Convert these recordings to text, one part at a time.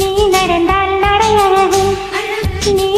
நீ நடந்தால் நடை அழகு நீ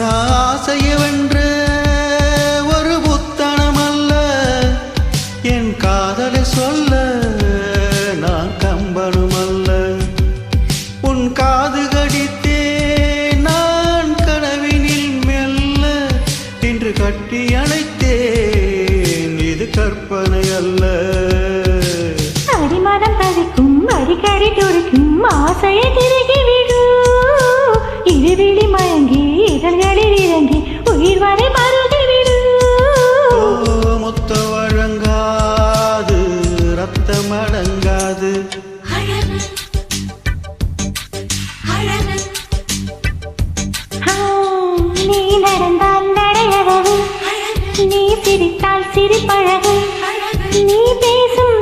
ஆசைய வென்ற ஒரு புத்தனம் அல்ல என் காதலை சொல்ல நான் கம்பனும் அல்ல உன் காது கடித்தே நான் கனவினில் மெல்ல இன்று கட்டி அணைத்தேன் இது கற்பனை அல்ல அடிமரம் தவிக்கும் அடிக்கடி துடிக்கும் ஆசையை திருகி நடந்தால் நடையழகு நீ சிரித்தால் சிரிப்பழகு நீ பேசும்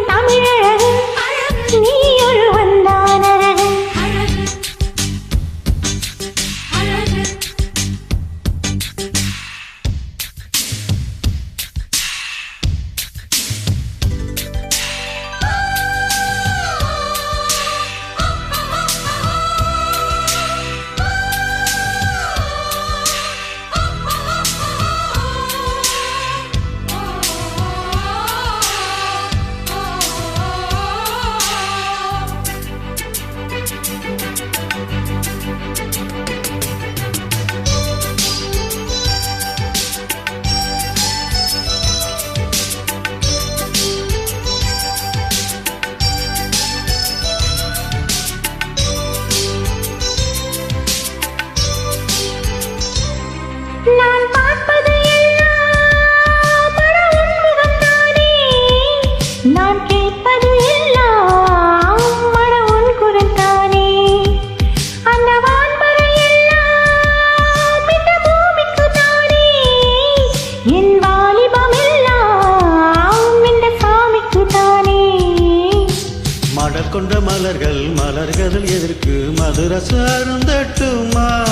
மலர்கள் மலர்கள் எதற்கு மதுரச அருந்தட்டுமா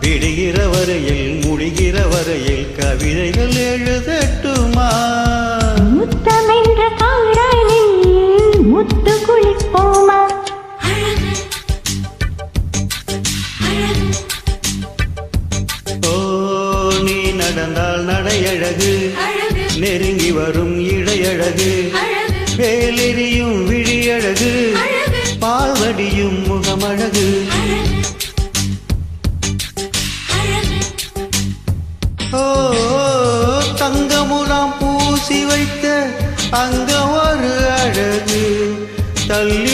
விடுகிற வரையில் முடிகிற வரையில் கவிதைகள் எழுதட்டுமா? முத்தமென்ற காடலில் முத்து குளிப்போமா? ஓ நீ நடந்தால் நடையழகு. நெருங்கி வரும் இடையழகு. வேலெறியும் விழியழகு. பால்வடியும் முகமழகு. ஓ தங்கமுலாம் பூசி வைத்த அங்க ஒரு அழகு. தள்ளி